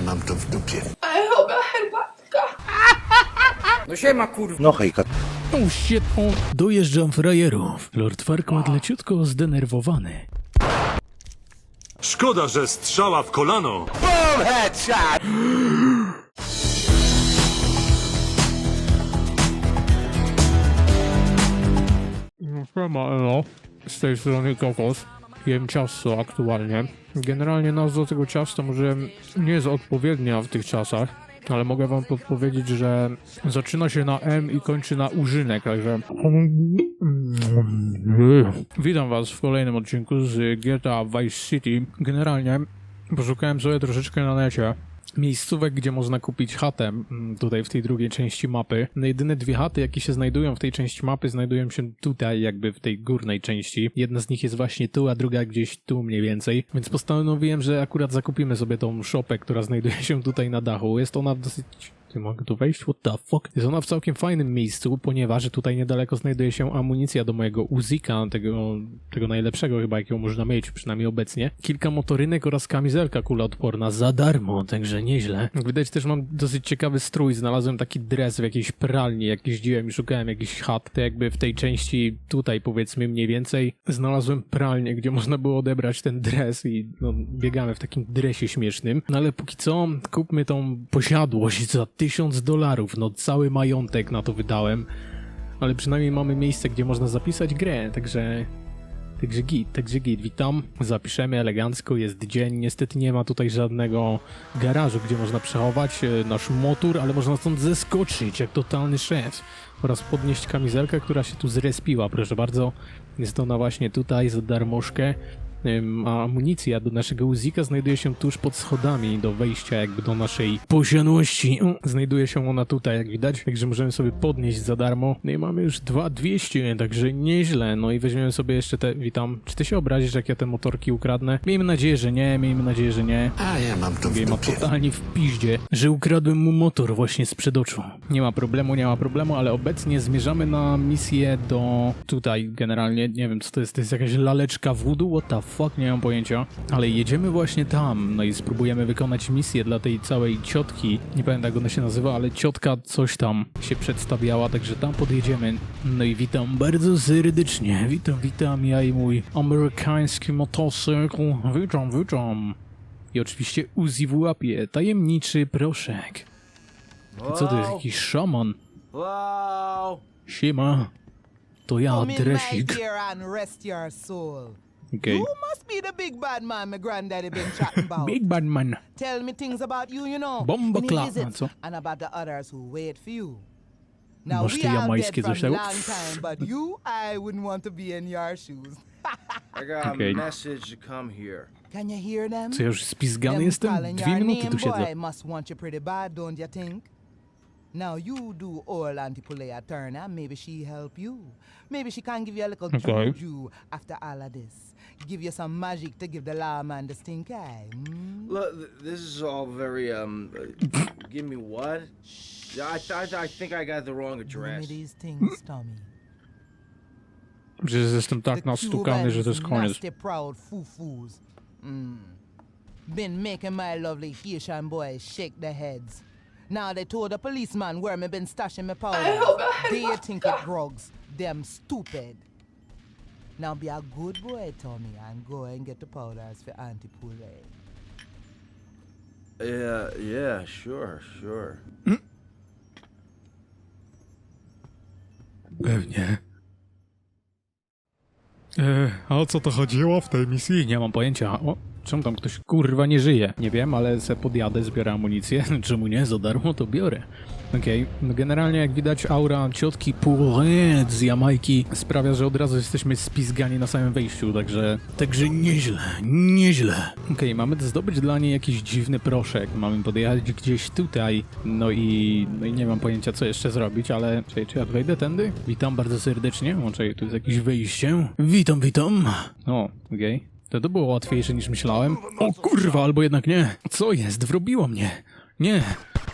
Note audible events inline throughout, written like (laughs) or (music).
ja mam to w dupie. Ale chyba herbatka. (laughs) No siema kurwa. No hejka. Oh shit, dojeżdżam frajerów. Lord Farquaad leciutko zdenerwowany. Szkoda, że strzała w kolano. No siema, elo. Z tej strony Kokos. Jem ciasto aktualnie. Generalnie nazwa tego ciasta może nie jest odpowiednia w tych czasach, ale mogę wam podpowiedzieć, że zaczyna się na M i kończy na użynek, także... Witam was w kolejnym odcinku z GTA Vice City. Generalnie poszukałem sobie troszeczkę na necie miejscówek, gdzie można kupić chatę mm, tutaj w tej drugiej części mapy. No jedyne dwie chaty, jakie się znajdują w tej części mapy, znajdują się tutaj, jakby w tej górnej części. Jedna z nich jest właśnie tu, a druga gdzieś tu mniej więcej. Więc postanowiłem, że akurat zakupimy sobie tą szopę, która znajduje się tutaj na dachu. Jest ona dosyć... Ty mogę tu wejść? What the fuck? Jest ona w całkiem fajnym miejscu, ponieważ tutaj niedaleko znajduje się amunicja do mojego Uzika, tego, tego najlepszego chyba, jakiego można mieć, przynajmniej obecnie. Kilka motorynek oraz kamizelka kuloodporna za darmo, także nieźle. Jak widać też mam dosyć ciekawy strój, znalazłem taki dres w jakiejś pralni, jak jeździłem i szukałem jakichś chat, to jakby w tej części tutaj powiedzmy mniej więcej znalazłem pralnię, gdzie można było odebrać ten dres i no, biegamy w takim dresie śmiesznym. No ale póki co kupmy tą posiadłość za tysiąc dolarów, no cały majątek na to wydałem. Ale przynajmniej mamy miejsce, gdzie można zapisać grę, także Także git, także git, witam. Zapiszemy elegancko, jest dzień. Niestety nie ma tutaj żadnego garażu, gdzie można przechować e, nasz motor, ale można stąd zeskoczyć jak totalny szef. Oraz podnieść kamizelkę, która się tu zrespiła, proszę bardzo. Jest ona właśnie tutaj za darmożkę. A amunicja do naszego Uzika znajduje się tuż pod schodami do wejścia jakby do naszej posiadłości. Znajduje się ona tutaj, jak widać, także możemy sobie podnieść za darmo. No i mamy już 2200, także nieźle. No i weźmiemy sobie jeszcze te... Witam. Czy ty się obrazisz, jak ja te motorki ukradnę? Miejmy nadzieję, że nie, miejmy nadzieję, że nie. A ja mam to w ma totalnie w piździe, że ukradłem mu motor właśnie sprzed oczu. Nie ma problemu, nie ma problemu, ale obecnie zmierzamy na misję do... Tutaj generalnie, nie wiem co to jest, to jest jakaś laleczka voodoo? What the fuck, nie mam pojęcia. Ale jedziemy właśnie tam, no i spróbujemy wykonać misję dla tej całej ciotki. Nie pamiętam jak ona się nazywa, ale ciotka coś tam się przedstawiała, także tam podjedziemy. No i witam bardzo serdecznie, witam, witam, ja i mój amerykański motocykl. Witam, witam. I oczywiście Uzi w łapie, tajemniczy proszek. Co to jest, jakiś szaman? Wow. Siema. To ja, Dresik. Dear, and rest your soul. Okej. You must be the big bad man my granddaddy been (laughs) chatting about. Big Bad Man. Tell me things about you, you know. Bomba when he clap. And about the others who wait for you. Now Masz we ty all jamańskie dead coś from tego? long time, but (laughs) you, I wouldn't want to be in your shoes. (laughs) I got a message to come here. Can you hear them? Co, ja już spizgany Them jestem? calling Dwie your minuty name, tu siedzę. boy, must want you pretty bad, don't you think? Now you do all Auntie Pulea Turner, maybe she help you. Maybe she can give you a little Okay. juju after all of this. Give you some magic to give the lawman the stink eye. mm? Look, this is all very um. Uh, give me what? I, I I think I got the wrong Do me address. these things, Tommy. Przecież jestem tak The nastukany, że to jest Cubans, koniec. proud foo-foos. Mm. Been making my lovely Haitian boys shake their heads. Now they told the policeman where me been stashing my powder. They think it drugs. Them stupid. Now be a good boy, Tommy, and go and get the powders for Auntie Poulet. Yeah, yeah, sure, sure. (clears throat) Pewnie. E, a o co to chodziło w tej misji? Nie mam pojęcia. O, czemu tam ktoś kurwa nie żyje? Nie wiem, ale se podjadę, zbiorę amunicję. (laughs) Czemu nie? Za darmo to biorę. Okej, no generalnie jak widać aura ciotki Poulet z Jamajki sprawia, że od razu jesteśmy spizgani na samym wejściu, także... Także nieźle, nieźle. Okej, mamy zdobyć dla niej jakiś dziwny proszek, mamy podjechać gdzieś tutaj, no i... no i nie mam pojęcia co jeszcze zrobić, ale... Czekaj, czy ja wejdę tędy? Witam bardzo serdecznie, o czekaj, tu jest jakieś wyjście. Witam, witam. O, okej. To to było łatwiejsze niż myślałem. O kurwa, albo jednak nie. Co jest? Wrobiło mnie. Nie.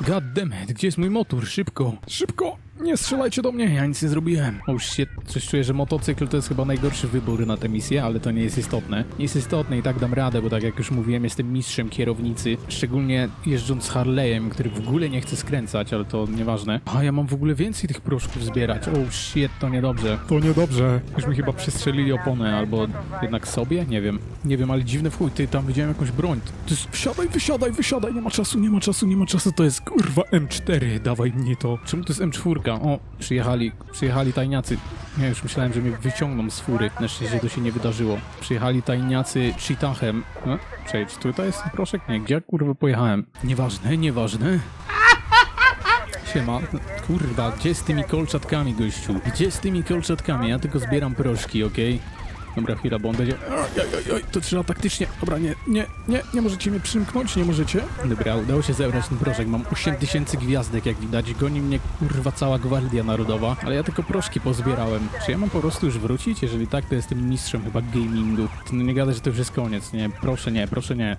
God damn it, gdzie jest mój motor? Szybko, szybko. Nie strzelajcie do mnie, ja nic nie zrobiłem. O shit, coś czuję, że motocykl to jest chyba najgorszy wybór na tę misję, ale to nie jest istotne. Nie jest istotne i tak dam radę, bo tak jak już mówiłem, jestem mistrzem kierownicy. Szczególnie jeżdżąc Harley'em, który w ogóle nie chce skręcać, ale to nieważne. A ja mam w ogóle więcej tych proszków zbierać. O shit, to niedobrze. To niedobrze. Już mi chyba przestrzelili oponę, albo jednak sobie? Nie wiem. Nie wiem, ale dziwne w chuj. Ty, tam widziałem jakąś broń. Ty, s- wsiadaj, wysiadaj, wysiadaj. Nie ma czasu, nie ma czasu, nie ma czasu. To jest kurwa M4. Dawaj mnie to. Czemu to jest M4? O, przyjechali, przyjechali tajniacy. Ja już myślałem, że mnie wyciągną z fury. Na szczęście to się nie wydarzyło. Przyjechali tajniacy cheatachem. No, czy tutaj jest proszek? Nie, gdzie ja kurwa pojechałem? Nieważne, nieważne. Siema. Kurwa, gdzie z tymi kolczatkami, gościu? Gdzie z tymi kolczatkami? Ja tylko zbieram proszki, okej? Dobra, chwila, bo on będzie... Oj, oj, oj, to trzeba taktycznie... Dobra, nie, nie, nie, nie możecie mnie przymknąć, nie możecie. Dobra, udało się zebrać ten proszek. Mam 8000 gwiazdek, jak widać. Goni mnie, kurwa, cała Gwardia Narodowa. Ale ja tylko proszki pozbierałem. Czy ja mam po prostu już wrócić? Jeżeli tak, to jestem mistrzem chyba gamingu. To no nie gada, że to już jest koniec, nie? Proszę nie, proszę nie.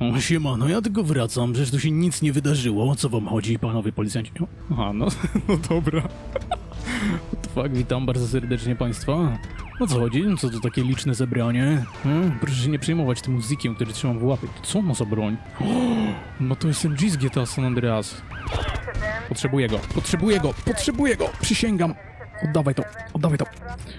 O, siema, no ja tylko wracam, przecież tu się nic nie wydarzyło. O co wam chodzi, panowie policjanci? Aha, no, (laughs) no dobra. (laughs) Fuck, witam bardzo serdecznie państwa. O co chodzi? Co to takie liczne zebranie? Hmm, proszę się nie przejmować tym muzykiem, który trzymam w łapie. Co ma za broń? (gasps) No to jest MG z GTA San Andreas. Potrzebuję go, potrzebuję go, potrzebuję go, przysięgam. Oddawaj to, oddawaj to.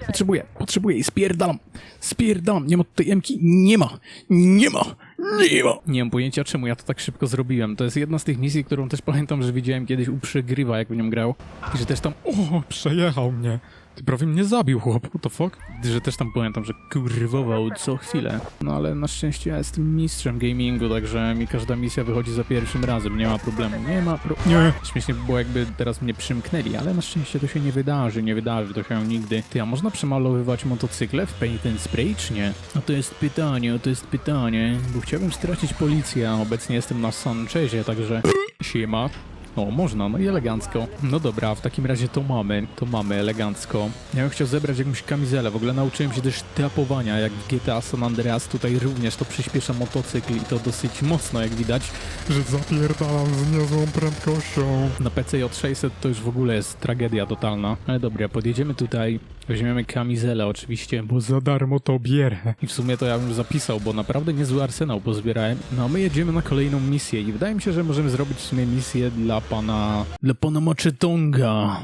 Potrzebuję, potrzebuję i spierdalam. Spierdalam. Nie ma tutaj Emki? Nie ma. Nie ma. Nie ma. Nie mam pojęcia, czemu ja to tak szybko zrobiłem. To jest jedna z tych misji, którą też pamiętam, że widziałem kiedyś u przegrywa, jak w nią grał. I że też tam... O, przejechał mnie. Ty prawie mnie zabił, chłop. What the fuck? Że też tam pamiętam, że kurwował co chwilę. No ale na szczęście ja jestem mistrzem gamingu, także mi każda misja wychodzi za pierwszym razem. Nie ma problemu. Nie ma pro... Nie. Śmiesznie by było, jakby teraz mnie przymknęli, ale na szczęście to się nie wydarzy. Nie wydarzy to się nigdy. Ty, a można przemalowywać motocykle w paint and spray, czy nie? No to jest pytanie, to jest pytanie. Bo chciałbym stracić policję, a obecnie jestem na Sanchezie, także... Siema. O, można, no i elegancko. No dobra, w takim razie to mamy, to mamy elegancko. Ja bym chciał zebrać jakąś kamizelę, w ogóle nauczyłem się też trapowania, jak w GTA San Andreas, tutaj również to przyspiesza motocykl i to dosyć mocno, jak widać, że zapierdalam z niezłą prędkością. Na PC J600 to już w ogóle jest tragedia totalna. Ale dobra, podjedziemy tutaj, weźmiemy kamizelę oczywiście, bo za darmo to bierę. I w sumie to ja bym zapisał, bo naprawdę niezły arsenał pozbierałem. No a my jedziemy na kolejną misję i wydaje mi się, że możemy zrobić w sumie misję dla pana... dla pana Machetonga.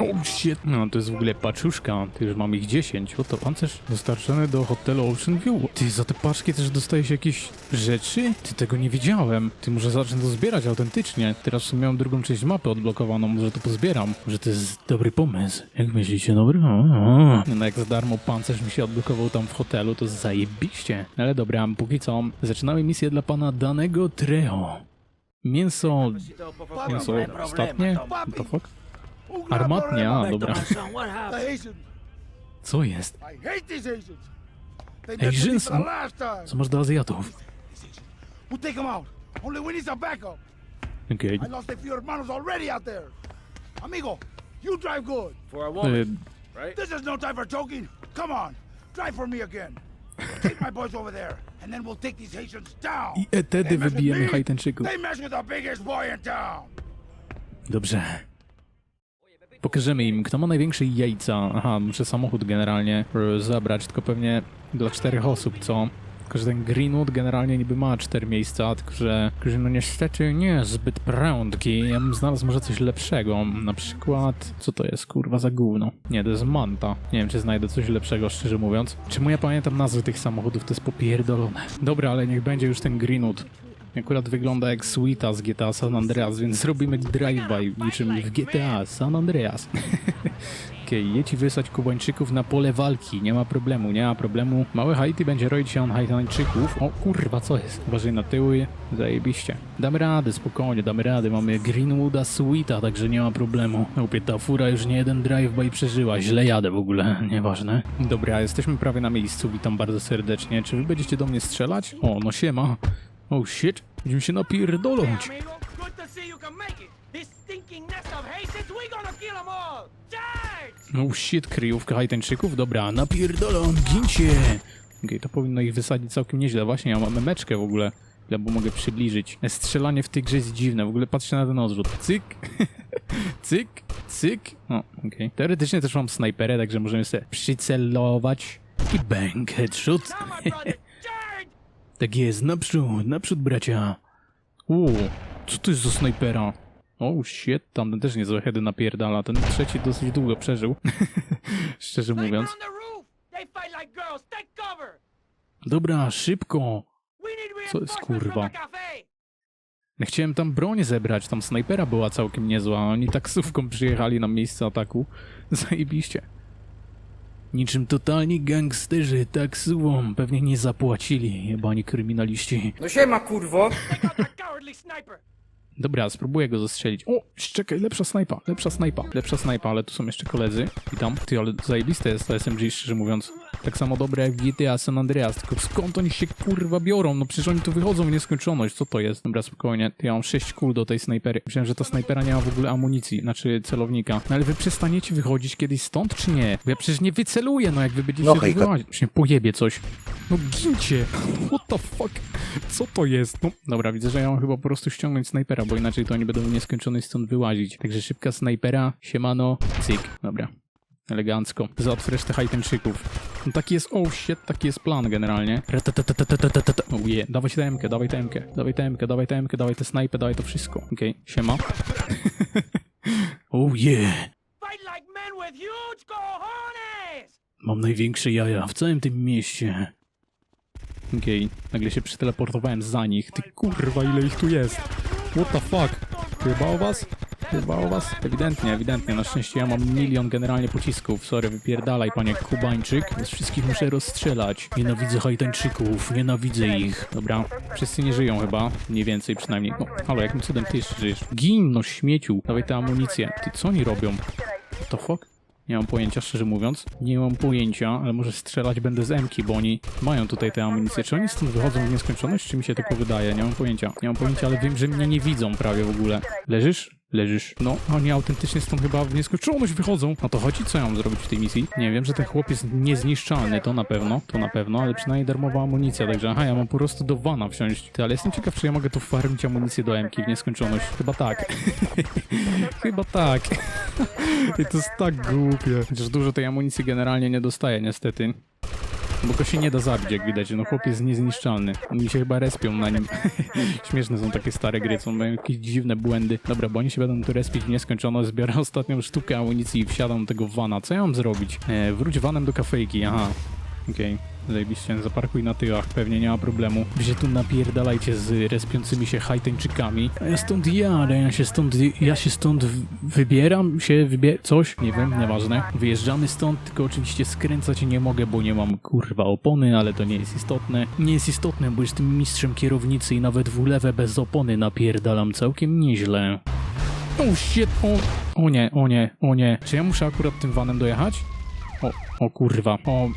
Oh shit, no to jest w ogóle paczuszka, ty już mam ich 10, oto pancerz dostarczony do hotelu Ocean View. Ty, za te paczki też dostaje się jakieś rzeczy? Ty, tego nie wiedziałem. Ty, może zacznę to zbierać autentycznie. Teraz w sumie mam drugą część mapy odblokowaną, może to pozbieram. Może to jest dobry pomysł. Jak myślicie, dobry? O, o. No jak za darmo pancerz mi się odblokował tam w hotelu, to zajebiście. Ale dobra, póki co, zaczynamy misję dla pana danego Trejo. Mięso... Mięso ostatnie? What the fuck? Armatnia, a dobra. The Haitians. Co jest? Asians? Co masz do Azjatów? We'll take them out. Only we need some backup. Okej. I lost a few hermanos already out there. Amigo, you drive good. For a Y, woman, right? This is no time for joking. Come on, drive for me again. Take my boys over there, and then we'll take these Haitians down. I etedy They mess with wybijemy me, Haitańczyków. They mess with the biggest boy in town. Dobrze. Pokażemy im, kto ma największe jajca. Aha, muszę samochód generalnie e, zabrać, tylko pewnie dla czterech osób, co? Tylko, że ten Greenwood generalnie niby ma cztery miejsca, tylko że, tylko, że no niestety nie jest zbyt prędki. Ja bym znalazł może coś lepszego. Na przykład, co to jest, kurwa, za gówno? Nie, to jest Manta. Nie wiem, czy znajdę coś lepszego, szczerze mówiąc. Czemu ja pamiętam nazwy tych samochodów? To jest popierdolone. Dobra, ale niech będzie już ten Greenwood. Akurat wygląda jak Suita z GTA San Andreas, więc zrobimy drive-by niczym w GTA San Andreas. (laughs) Okej, jedź i wysłać Kubańczyków na pole walki. Nie ma problemu, nie ma problemu. Małe Haiti będzie roić się on Haitańczyków. O kurwa, co jest? Uważaj na tyły. Zajebiście. Damy radę, spokojnie, damy radę. Mamy Greenwooda Suita, także nie ma problemu. Opie, ta fura już nie jeden drive-by przeżyła. Źle jadę w ogóle, (laughs) nieważne. Dobra, jesteśmy prawie na miejscu. Witam bardzo serdecznie. Czy wy będziecie do mnie strzelać? O, no siema. Oh shit, będziemy się napierdoląć. Oh shit, kryjówka Haitańczyków, dobra, napierdolam, gincie! Okej, to powinno ich wysadzić całkiem nieźle. Właśnie, ja mam memeczkę w ogóle, ile bo mogę przybliżyć. Strzelanie w tej grze jest dziwne, w ogóle patrzcie na ten odrzut. Cyk! (laughs) cyk, cyk. O, okej. Teoretycznie też mam snajperę, także możemy sobie przycelować i bang, headshot. (laughs) Now, my brother, charge! Tak jest, naprzód, naprzód bracia. U, co to jest za snajpera? O, shit, tamten też niezłe heady napierdala. Ten trzeci dosyć długo przeżył. (laughs) Szczerze mówiąc. Dobra, szybko. Co jest, kurwa? chciałem tam broń zebrać, tam snajpera była całkiem niezła, oni taksówką przyjechali na miejsce ataku. (laughs) Zajebiście. Niczym totalni gangsterzy taksówą pewnie nie zapłacili, jebani kryminaliści. No siema, kurwo. Dobra, spróbuję go zastrzelić. O, czekaj, lepsza snajpa, lepsza snajpa, lepsza snajpa, ale tu są jeszcze koledzy. Witam. Ty, ale zajebiste jest to SMG, szczerze mówiąc. Tak samo dobre jak GTA San Andreas, tylko skąd oni się kurwa biorą? No przecież oni tu wychodzą w nieskończoność, co to jest? Dobra, spokojnie, ja mam 6 kul do tej snajpery. Myślałem, że ta snajpera nie ma w ogóle amunicji, znaczy celownika. No ale wy przestaniecie wychodzić kiedyś stąd, czy nie? Bo ja przecież nie wyceluję, no jak wy będziecie No wychodzić. Pojebie coś. No gincie! (laughs) What the fuck? Co to jest? No, dobra, widzę, że ja mam chyba po prostu ściągnąć snajpera, bo inaczej to oni będą w nieskończoność stąd wyłazić. Także szybka snajpera, siemano, cyk. Dobra. Elegancko. Zaotwierz tych itemczyków. No taki jest, oh shit, taki jest plan generalnie. Oh yeah, dawaj temkę, dawaj temkę, dawaj temkę, dawaj temkę, dawaj te snajpy, dawaj to wszystko. Okej, okay. siema. (laughs) oh yeah. Mam największe jaja w całym tym mieście. Okej, okay. nagle się przeteleportowałem za nich. Ty kurwa, ile ich tu jest. What the fuck? Chyba o was? Chyba o was? Ewidentnie, ewidentnie. Na szczęście ja mam milion generalnie pocisków. Sorry, wypierdalaj, panie Kubańczyk. Z wszystkich muszę rozstrzelać. Nienawidzę hajtańczyków, nienawidzę ich. Dobra, wszyscy nie żyją chyba. Mniej więcej przynajmniej. No, halo, jakim cudem ty jeszcze żyjesz? Gin, no śmieciu. Dawaj tę amunicję. Ty, co oni robią? What the fuck? Nie mam pojęcia, szczerze mówiąc. Nie mam pojęcia, ale może strzelać będę z Emki, bo oni mają tutaj te amunicje. Czy oni stąd wychodzą w nieskończoność, czy mi się tylko wydaje? Nie mam pojęcia. Nie mam pojęcia, ale wiem, że mnie nie widzą prawie w ogóle. Leżysz? Leżysz. No, oni autentycznie stąd chyba w nieskończoność wychodzą. No to chodzi, co ja mam zrobić w tej misji? Nie wiem, że ten chłop jest niezniszczalny, to na pewno, to na pewno, ale przynajmniej darmowa amunicja, także aha, ja mam po prostu do wana wsiąść. Ty, ale jestem ciekaw, czy ja mogę tu farmić amunicję do Emki w nieskończoność. Chyba tak. (laughs) chyba tak. I to jest tak głupie. Chociaż dużo tej amunicji generalnie nie dostaję, niestety. Bo go się nie da zabić, jak widać. No chłop jest niezniszczalny. Oni się chyba respią na nim. (laughs) Śmieszne są takie stare gry, co mają jakieś dziwne błędy. Dobra, bo oni się będą tu respić w nieskończoność. Zbiorę (laughs) ostatnią sztukę amunicji i wsiadam do tego vana. Co ja mam zrobić? E, wróć vanem do kafejki, aha. Okej. Zajebiście, zaparkuj na tyłach, pewnie nie ma problemu. Się tu napierdalajcie z respiącymi się hajtańczykami. A ja stąd jadę, ja się stąd, ja się stąd wybieram, się wybie... coś? Nie wiem, nieważne. Wyjeżdżamy stąd, tylko oczywiście skręcać nie mogę, bo nie mam kurwa opony, ale to nie jest istotne. Nie jest istotne, bo jestem mistrzem kierownicy i nawet w lewę bez opony napierdalam całkiem nieźle. O shit, o... O nie, o nie, o nie. Czy ja muszę akurat tym vanem dojechać? O, o kurwa, o...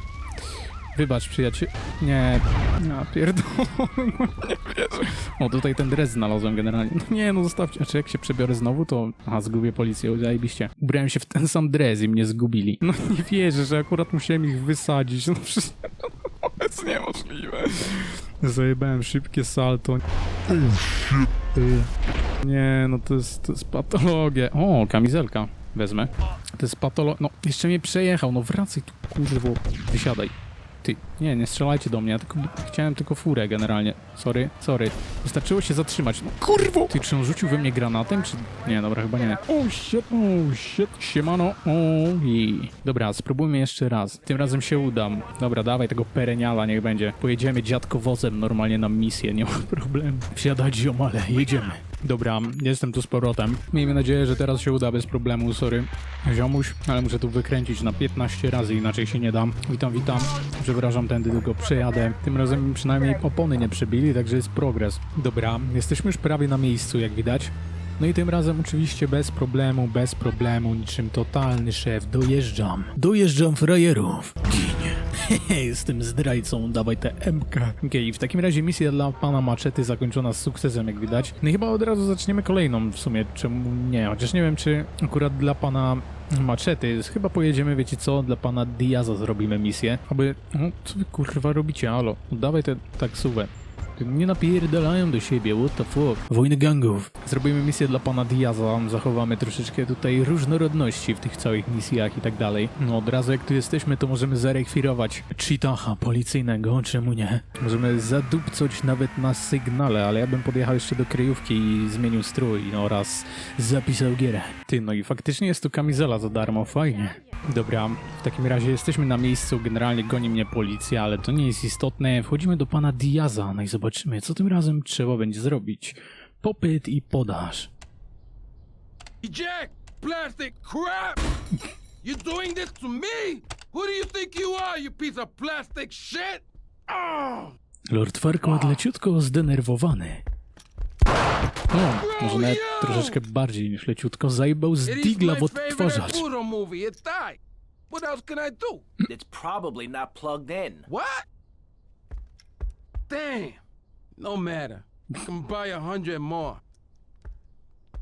Wybacz, przyjaciel. Nie, ja pierdolę. O, tutaj ten dres znalazłem generalnie. No nie, no zostawcie. Znaczy, jak się przebiorę znowu, to... Aha, zgubię policję, zajebiście. Ubrałem się w ten sam dres i mnie zgubili. No nie wierzę, że akurat musiałem ich wysadzić. No przecież... To jest niemożliwe. Zajebałem szybkie salto. Nie, no to jest, to jest patologia. O, kamizelka. Wezmę. To jest patolo... No, jeszcze mnie przejechał. No wracaj tu, kurwo. Wysiadaj. Ty, nie, nie strzelajcie do mnie, ja tylko, chciałem tylko furę generalnie. Sorry, sorry. Wystarczyło się zatrzymać. No kurwo! Ty, czy on rzucił we mnie granatem, czy... Nie, dobra, chyba nie. Oh shit, oh shit, siemano, oh. Dobra, spróbujmy jeszcze raz. Tym razem się udam. Dobra, dawaj tego pereniala, niech będzie. Pojedziemy dziadkowozem normalnie na misję, nie ma (laughs) problemu. Wsiadać ziomale, jedziemy. Dobra, jestem tu z powrotem. Miejmy nadzieję, że teraz się uda bez problemu, sorry. Ziomuś, ale muszę tu wykręcić na 15 razy, inaczej się nie dam. Witam, witam. Przepraszam, tędy tylko przejadę. Tym razem przynajmniej opony nie przebili, także jest progres. Dobra, jesteśmy już prawie na miejscu, jak widać. No i tym razem oczywiście bez problemu, bez problemu, niczym totalny szef, dojeżdżam. Dojeżdżam frajerów. (laughs) Ginie. Jestem zdrajcą, dawaj tę MK. Okej, w takim razie misja dla pana Maczety zakończona z sukcesem, jak widać. No i chyba od razu zaczniemy kolejną w sumie, czemu nie, chociaż nie wiem, czy akurat dla pana Maczety, chyba pojedziemy, wiecie co, dla pana Diaza zrobimy misję, aby... No, co wy kurwa robicie, alo? Dawaj tę taksówę. Nie napierdalają do siebie, what the fuck. Wojny gangów. Zrobimy misję dla pana Diaza, zachowamy troszeczkę tutaj różnorodności w tych całych misjach i tak dalej. No od razu jak tu jesteśmy, to możemy zarekwirować cheatacha policyjnego, czemu nie? Możemy zadupcoć nawet na sygnale, ale ja bym podjechał jeszcze do kryjówki i zmienił strój no, oraz zapisał gierę. Ty, no i faktycznie jest tu kamizela za darmo, fajnie. Dobra, w takim razie jesteśmy na miejscu, generalnie goni mnie policja, ale to nie jest istotne. Wchodzimy do pana Diaza, no i zobaczymy, co tym razem trzeba będzie zrobić. Popyt i podaż. Jack, plastic crap! You're doing this to me? Who do you think you are, you piece of plastic shit? Oh! Lord Farquaad leciutko zdenerwowany. O, może nawet troszeczkę bardziej niż leciutko zajebał z digla w odtwarzacz. What else can I do? It's probably not plugged in. What? Damn. No matter. I can buy a hundred more.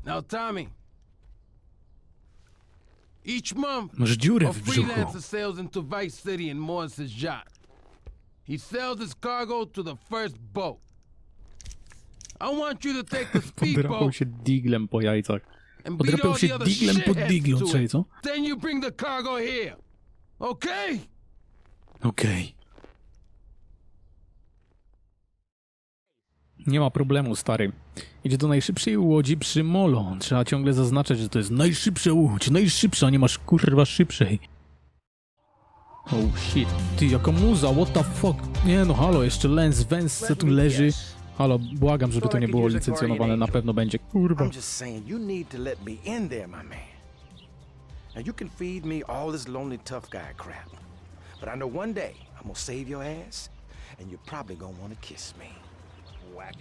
Now, Tommy. Each month, Masz dziurę a w brzuchu. freelancer sails into Vice City in Morris's yacht. He sells his cargo to the first boat. I want you to take the Podrapał się diglem po jajcach. and beat Podrapał się the other diglem po shitheads diglu, to czyli it. co? Then you bring the cargo here. Okay? Okej. Nie ma problemu, stary. Idzie do najszybszej łodzi przy molo. Trzeba ciągle zaznaczać, że to jest najszybsza łódź, najszybsza, nie masz kurwa szybszej. Oh shit. Ty, jaka muza, what the fuck? Nie no, halo, jeszcze Lens Vance co tu leży. Halo, błagam, żeby to nie było licencjonowane, na pewno będzie. Kurwa. I'm just saying, you need to let me in there, my man. Now, you can feed me all this lonely tough guy crap. But I know one day I'm gonna save your ass, and you're probably gonna wanna kiss me.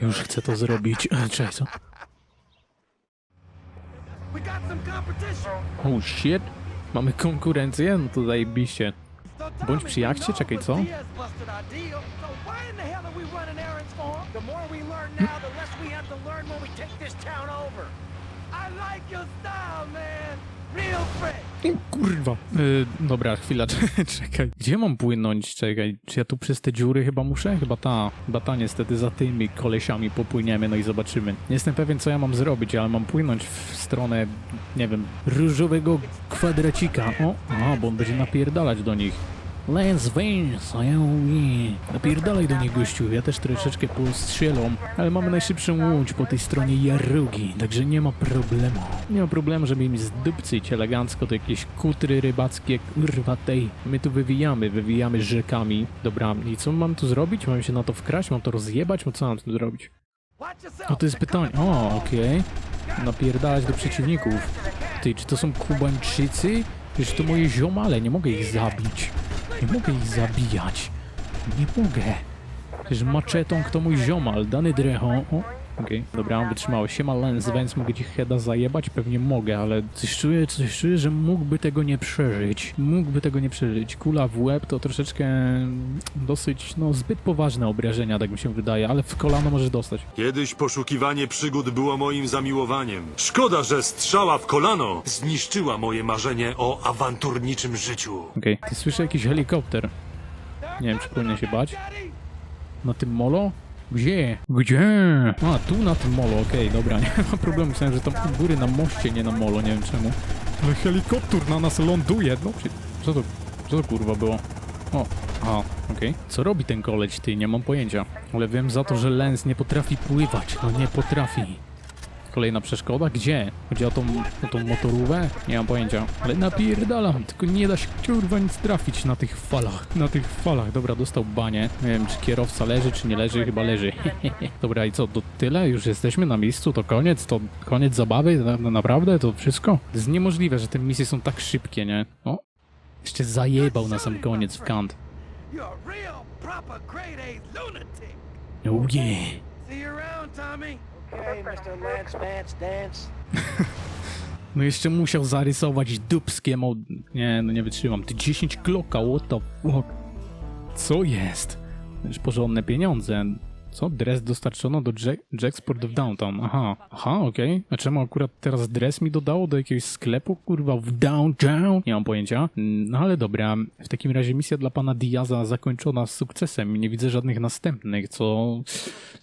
Już chcę to zrobić. (laughs) (laughs) Competition. Oh shit. Mamy konkurencję? No to zajebiście. Bądź Tommy, przy we jachcie, know czekaj, co? The more we learn now, the less we have to learn when we take this town over. I like your style, man. Real fresh. Kurwa. Y, dobra, chwila, (laughs) czekaj. Gdzie mam płynąć? Czekaj, czy ja tu przez te dziury chyba muszę? Chyba ta. Chyba ta niestety za tymi kolesiami popłyniemy, no i zobaczymy. Nie jestem pewien, co ja mam zrobić, ale mam płynąć w stronę, nie wiem, różowego kwadracika. O, a, bo on będzie napierdalać do nich. Vance, nie. Napierdalaj do nich, gościu. Ja też troszeczkę postrzelam, ale mamy najszybszą łódź po tej stronie Jarugi, także nie ma problemu. Nie ma problemu, żeby im zdupcyć elegancko do jakieś kutry rybackie, kurwa tej. My tu wywijamy, wywijamy rzekami. Dobra, i co mam tu zrobić? Mam się na to wkraść? Mam to rozjebać? No co mam tu zrobić? No to jest pytanie. O, okej. Napierdalać do przeciwników. Ty, czy to są Kubańczycy? Przecież to moje ziomale, nie mogę ich zabić. Nie mogę ich zabijać. Nie mogę. Przecież maczetą kto mój ziomal, dany drechą. O, okej, dobra, wytrzymało. Siema Lens, więc mogę ci heada zajebać? Pewnie mogę, ale coś czuję, coś czuję, że mógłby tego nie przeżyć. Mógłby tego nie przeżyć. Kula w łeb to troszeczkę dosyć, no, zbyt poważne obrażenia, tak mi się wydaje, ale w kolano może dostać. Kiedyś poszukiwanie przygód było moim zamiłowaniem. Szkoda, że strzała w kolano zniszczyła moje marzenie o awanturniczym życiu. Okej, ty słyszę jakiś helikopter. Nie wiem, czy powinien się bać. Na tym molo? Gdzie? Gdzie? A, tu na tym molo, okej, dobra, (laughs) nie ma problemu. Myślałem, że tam u góry na moście, nie na molo, nie wiem czemu. Ale helikopter na nas ląduje, no przy- co to, co to kurwa było? O, a, okej. Co robi ten koleć, ty? Nie mam pojęcia. Ale wiem za to, że Lens nie potrafi pływać, no nie potrafi. Kolejna przeszkoda? Gdzie? Chodzi o tą, o tą motorówę? Nie mam pojęcia. Ale napierdalam, tylko nie da się kurwa nic trafić na tych falach. Na tych falach. Dobra, dostał banie. Nie wiem, czy kierowca leży, czy nie leży. Chyba leży. (laughs) Dobra, i co, to tyle? Już jesteśmy na miejscu? To koniec? To koniec zabawy? Na, na, naprawdę? To wszystko? To jest niemożliwe, że te misje są tak szybkie, nie? O, jeszcze zajebał na sam koniec w kant. Oh yeah. See you around, Tommy. Okay, Mr. Lance Vance Dance. (laughs) No jeszcze musiał zarysować dupskie mod... Nie, no nie wytrzymam. Ty 10 kloka, what the fuck? Co jest? Już porządne pieniądze. Co? Dres dostarczono do Jack Jacksport w Downtown. Aha, aha, okej. A czemu akurat teraz dres mi dodało do jakiegoś sklepu, kurwa, w Downtown? Nie mam pojęcia. Mm, No ale dobra, w takim razie misja dla pana Diaza zakończona z sukcesem. Nie widzę żadnych następnych, co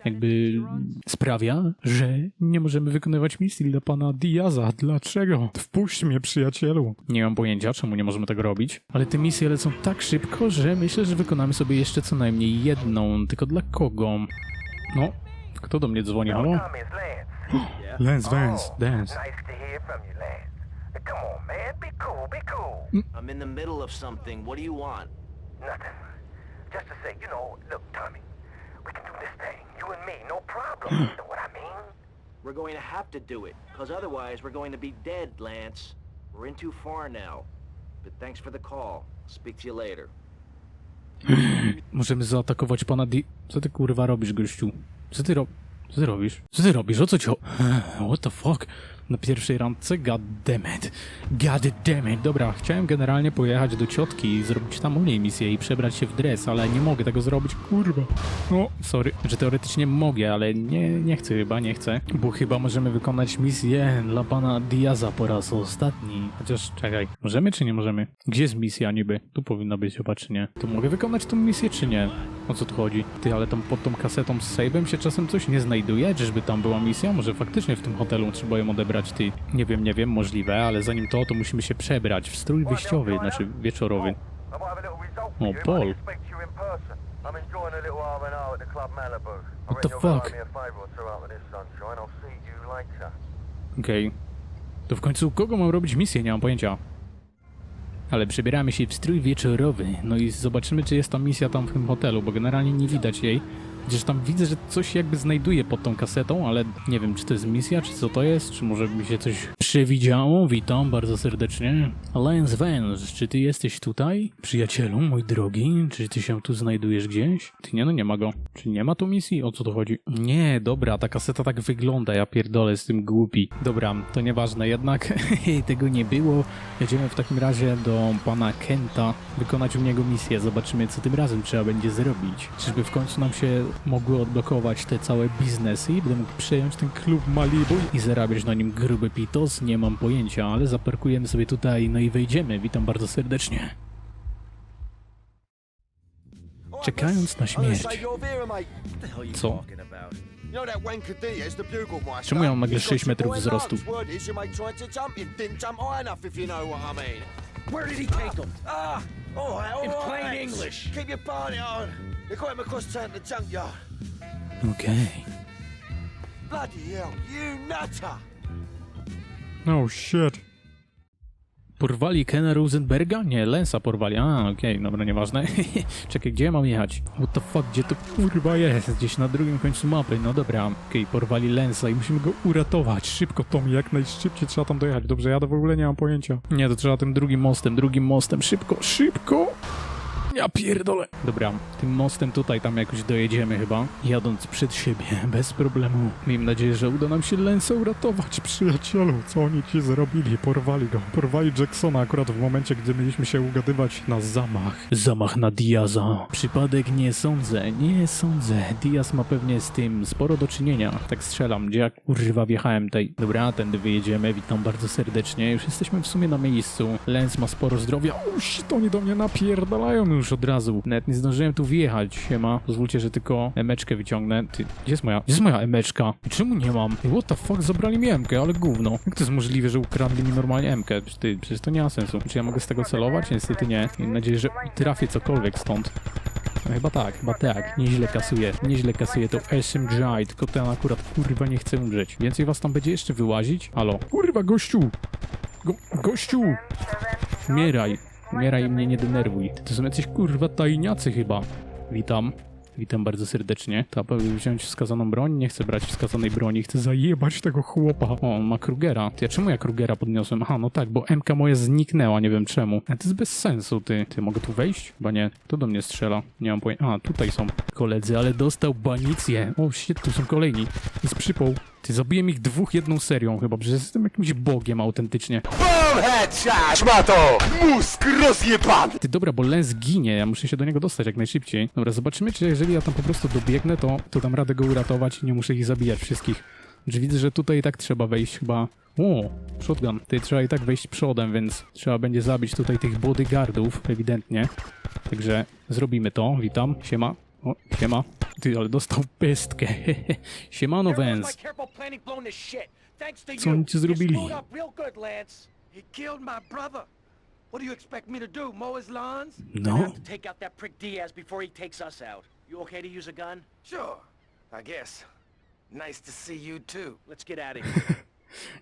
jakby sprawia, że nie możemy wykonywać misji dla pana Diaza. Dlaczego? Wpuść mnie, przyjacielu. Nie mam pojęcia, czemu nie możemy tego robić. Ale te misje lecą tak szybko, że myślę, że wykonamy sobie jeszcze co najmniej jedną. Tylko dla kogo? No, kto do mnie dzwoni? Halo? Tommy, it's Lance. (gasps) (gasps) Lance Vance, oh. dance. Nice to hear from you, Lance. Come on, man. Be cool, be cool. Mm. I'm in the middle of something. What do you want? Nothing. Just to say, you know, look, Tommy, we can do this thing. You and me, no problem. (gasps) you know what I mean? We're going to have to do it, because otherwise we're going to be dead, Lance. We're in too far now. But thanks for the call. Speak to you later. (laughs) Możemy zaatakować pana Di... Co ty kurwa robisz, gościu? Co ty ro... Co ty robisz? Co ty robisz? O co ci... What the fuck? Na pierwszej randce? God damn it. God damn it. Dobra, chciałem generalnie pojechać do ciotki i zrobić tam u niej misję i przebrać się w dres, ale nie mogę tego zrobić, kurwa. No, sorry. Że teoretycznie mogę, ale nie, nie chcę chyba, nie chcę. Bo chyba możemy wykonać misję dla pana Diaza po raz ostatni. Chociaż, czekaj, możemy czy nie możemy? Gdzie jest misja niby? Tu powinna być chyba, czy nie? To mogę wykonać tą misję, czy nie? O co tu chodzi? Ty, ale tam pod tą kasetą z save'em się czasem coś nie znajduje? Czyżby tam była misja? Może faktycznie w tym hotelu trzeba ją odebrać, ty? Nie wiem, nie wiem, możliwe, ale zanim to, to musimy się przebrać w strój wyjściowy, znaczy wieczorowy. You. Paul. What the fuck? Okej. To w końcu kogo mam robić misję? Nie mam pojęcia. Ale przebieramy się w strój wieczorowy. No i zobaczymy, czy jest ta misja tam w tym hotelu, bo generalnie nie widać jej. Chociaż tam widzę, że coś jakby znajduje pod tą kasetą, ale nie wiem, czy to jest misja, czy co to jest, czy może mi się coś przewidziało. Witam bardzo serdecznie. Lance Vance, czy ty jesteś tutaj? Przyjacielu, mój drogi, czy ty się tu znajdujesz gdzieś? Ty nie, no nie ma go. Czy nie ma tu misji? O co to chodzi? Nie, dobra, ta kaseta tak wygląda, ja pierdolę, jestem głupi. Dobra, to nieważne, jednak (laughs) tego nie było. Jedziemy w takim razie do pana Kenta, wykonać u niego misję. Zobaczymy, co tym razem trzeba będzie zrobić. Czyżby w końcu nam się mogły odblokować te całe biznesy i będę mógł przejąć ten klub Malibu i zarabiać na nim gruby pitos? Nie mam pojęcia, ale zaparkujemy sobie tutaj, no i wejdziemy. Witam bardzo serdecznie. Czekając na śmierć. Co? Czemu ja mam nagle 6 metrów wzrostu? Where did he take him? Ah, all right, all In plain. English. Keep your party on. They got him across town to the junkyard. Okej. Bloody hell, you nutter! Oh shit. Porwali Kena Rosenberga? Nie, Lensa porwali. A, okej, dobra, nieważne. (laughs) Czekaj, gdzie ja mam jechać? What the fuck, gdzie to kurwa jest? Gdzieś na drugim końcu mapy. No dobra, okej, porwali Lensa i musimy go uratować. Szybko, Tommy, jak najszybciej trzeba tam dojechać. Dobrze, ja to w ogóle nie mam pojęcia. Nie, to trzeba tym drugim mostem, drugim mostem. Szybko, szybko! Ja pierdolę. Dobra, tym mostem tutaj tam jakoś dojedziemy chyba. Jadąc przed siebie, bez problemu. Miejmy nadzieję, że uda nam się Lensa uratować, przyjacielu. Co oni ci zrobili? Porwali go. Porwali Jacksona akurat w momencie, gdy mieliśmy się ugadywać na zamach. Zamach na Diaza. Przypadek nie sądzę, nie sądzę. Diaz ma pewnie z tym sporo do czynienia. Tak strzelam, gdzie ja kurwa wjechałem tej. Dobra, tędy wyjedziemy, witam bardzo serdecznie. Już jesteśmy w sumie na miejscu. Lens ma sporo zdrowia. Uś, to oni do mnie napierdalają już od razu. Nawet nie zdążyłem tu wjechać. Siema. Pozwólcie, że tylko emeczkę wyciągnę. Ty, gdzie jest moja, gdzie jest moja emeczka? I czemu nie mam? What the fuck, zabrali mi emkę, ale gówno. Jak to jest możliwe, że ukradli mi normalnie emkę? Ty, przecież to nie ma sensu. Czy ja mogę z tego celować? Niestety nie. Mam nadzieję, że trafię cokolwiek stąd. No chyba tak, chyba tak. Nieźle kasuje, nieźle kasuje to SMG, tylko ten akurat kurwa nie chce umrzeć. Więcej was tam będzie jeszcze wyłazić? Halo? Kurwa, gościu! Go, gościu! Umieraj. Umieraj mnie nie denerwuj. To są jacyś kurwa tajniacy chyba. Witam. Witam bardzo serdecznie. To aby wziąć wskazaną broń? Nie chcę brać wskazanej broni, chcę zajebać tego chłopa. O, on ma Krugera. Ty, a czemu ja Krugera podniosłem? Aha, no tak, bo MK moja zniknęła, nie wiem czemu. A to jest bez sensu, ty. Ty, mogę tu wejść? Chyba nie. Kto do mnie strzela? Nie mam pojęcia. A, tutaj są koledzy, ale dostał banicję. O, shit, tu są kolejni. Jest przypał. Ty, zabiłem ich dwóch jedną serią chyba, przecież jestem jakimś bogiem autentycznie. Headshot! Szmato! Mózg rozjebany! Ty dobra, bo Lens ginie, ja muszę się do niego dostać jak najszybciej. Dobra, zobaczymy, czy jeżeli ja tam po prostu dobiegnę, to, to dam radę go uratować i nie muszę ich zabijać wszystkich. Że widzę, że tutaj i tak trzeba wejść chyba... O, shotgun. Tutaj trzeba i tak wejść przodem, więc trzeba będzie zabić tutaj tych bodyguardów, ewidentnie. Także zrobimy to. Witam, siema. O, siema. Ty, ale dostał pestkę. (laughs) Siemano, Vance. Co oni ci zrobili? What do you expect me to do? Mow his lawns? No. have to take out that prick Diaz before he takes us out. You okay to use a gun? Sure, I guess. Nice to see you too. Let's get out of here.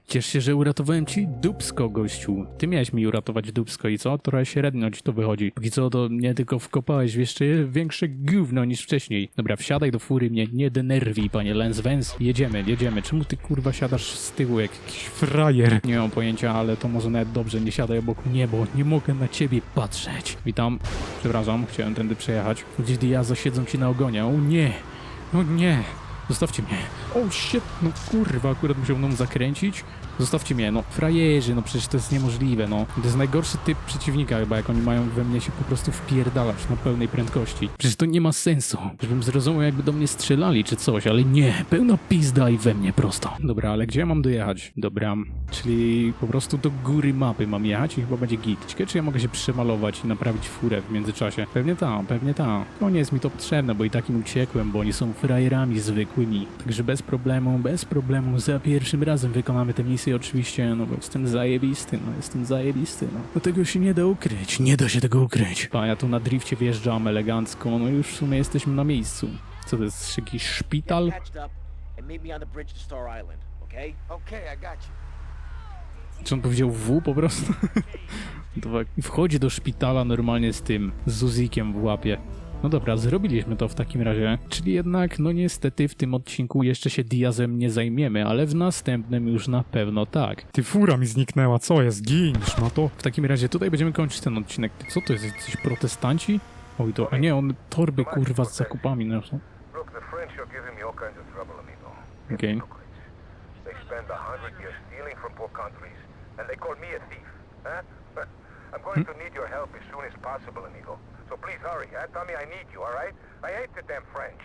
Ciesz się, że uratowałem ci dubsko, gościu. Ty miałeś mi uratować dubsko i co? Trochę średnio ci to wychodzi. Póki co to nie tylko wkopałeś w jeszcze większe gówno niż wcześniej. Dobra, wsiadaj do fury, mnie nie denerwij, panie Lens Vance. Jedziemy, jedziemy. Czemu ty kurwa siadasz z tyłu jak jakiś frajer? Nie mam pojęcia, ale to może nawet dobrze, nie siadaj obok mnie, bo nie mogę na ciebie patrzeć. Witam. Przepraszam, chciałem tędy przejechać. Gdzieś Diaza siedzą ci na ogonie. O nie! O nie! Zostawcie mnie. O shit, no kurwa, akurat musiał mną zakręcić. Zostawcie mnie, no frajerzy, no przecież to jest niemożliwe, no. To jest najgorszy typ przeciwnika chyba, jak oni mają we mnie się po prostu wpierdalać na pełnej prędkości. Przecież to nie ma sensu. Żebym zrozumiał, jakby do mnie strzelali czy coś, ale nie. Pełna pizda i we mnie prosto. Dobra, ale gdzie ja mam dojechać? Dobra, czyli po prostu do góry mapy mam jechać i chyba będzie git. Czy ja mogę się przemalować i naprawić furę w międzyczasie. Pewnie ta, pewnie ta. No nie jest mi to potrzebne, bo i takim uciekłem, bo oni są frajerami zwykłymi. Także bez problemu, bez problemu za pierwszym razem wykonamy tę misję oczywiście, no bo jestem zajebisty, no jestem zajebisty, no. Do tego się nie da ukryć, nie da się tego ukryć. Pa, ja tu na drifcie wjeżdżam elegancko, no już w sumie jesteśmy na miejscu. Co to jest, jakiś szpital? Czy on powiedział W po prostu? To (laughs) Wchodzi do szpitala normalnie z tym, z Uzikiem w łapie. No dobra, zrobiliśmy to w takim razie. Czyli jednak, no niestety w tym odcinku jeszcze się Diazem nie zajmiemy, ale w następnym już na pewno tak. Ty fura mi zniknęła, co jest? Ginisz, ma to. W takim razie tutaj będziemy kończyć ten odcinek. Ty, co to jest? Jacyś protestanci? Oj to, a nie, on torby kurwa z zakupami amigo. Okej. Hypocrites. They spend a hundred years stealing from poor countries, and they call me a thief, huh? (laughs) I'm going to need your help as soon as possible, amigo. So please hurry, huh? Tell me I need you, all right? I hate the damn French.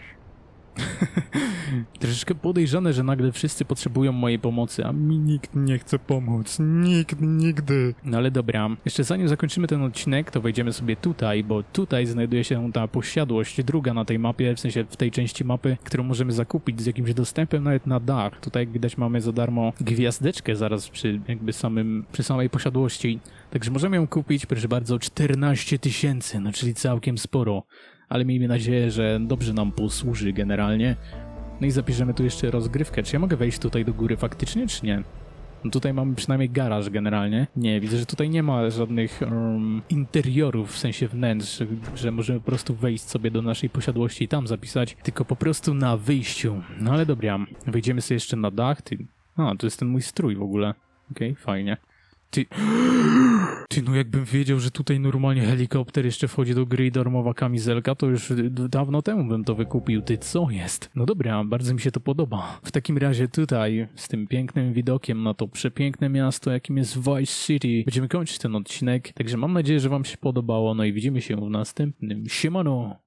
(laughs) Troszeczkę podejrzane, że nagle wszyscy potrzebują mojej pomocy, a mi nikt nie chce pomóc. Nikt, nigdy. No ale dobra, jeszcze zanim zakończymy ten odcinek, to wejdziemy sobie tutaj, bo tutaj znajduje się ta posiadłość druga na tej mapie, w sensie w tej części mapy, którą możemy zakupić z jakimś dostępem nawet na dach. Tutaj jak widać mamy za darmo gwiazdeczkę zaraz przy jakby samym, przy samej posiadłości. Także możemy ją kupić, proszę bardzo, 14 tysięcy, no czyli całkiem sporo. Ale miejmy nadzieję, że dobrze nam posłuży generalnie. No i zapiszemy tu jeszcze rozgrywkę. Czy ja mogę wejść tutaj do góry faktycznie, czy nie? No tutaj mamy przynajmniej garaż generalnie. Nie, widzę, że tutaj nie ma żadnych um, interiorów, w sensie wnętrz, że możemy po prostu wejść sobie do naszej posiadłości i tam zapisać, tylko po prostu na wyjściu. No ale dobra, wejdziemy sobie jeszcze na dach. Ty... A, to jest ten mój strój w ogóle. Okej, fajnie. Ty... Ty, no jakbym wiedział, że tutaj normalnie helikopter jeszcze wchodzi do gry i darmowa kamizelka, to już dawno temu bym to wykupił. Ty, co jest? No dobra, bardzo mi się to podoba. W takim razie tutaj, z tym pięknym widokiem na to przepiękne miasto, jakim jest Vice City, będziemy kończyć ten odcinek. Także mam nadzieję, że wam się podobało, no i widzimy się w następnym. Siemano!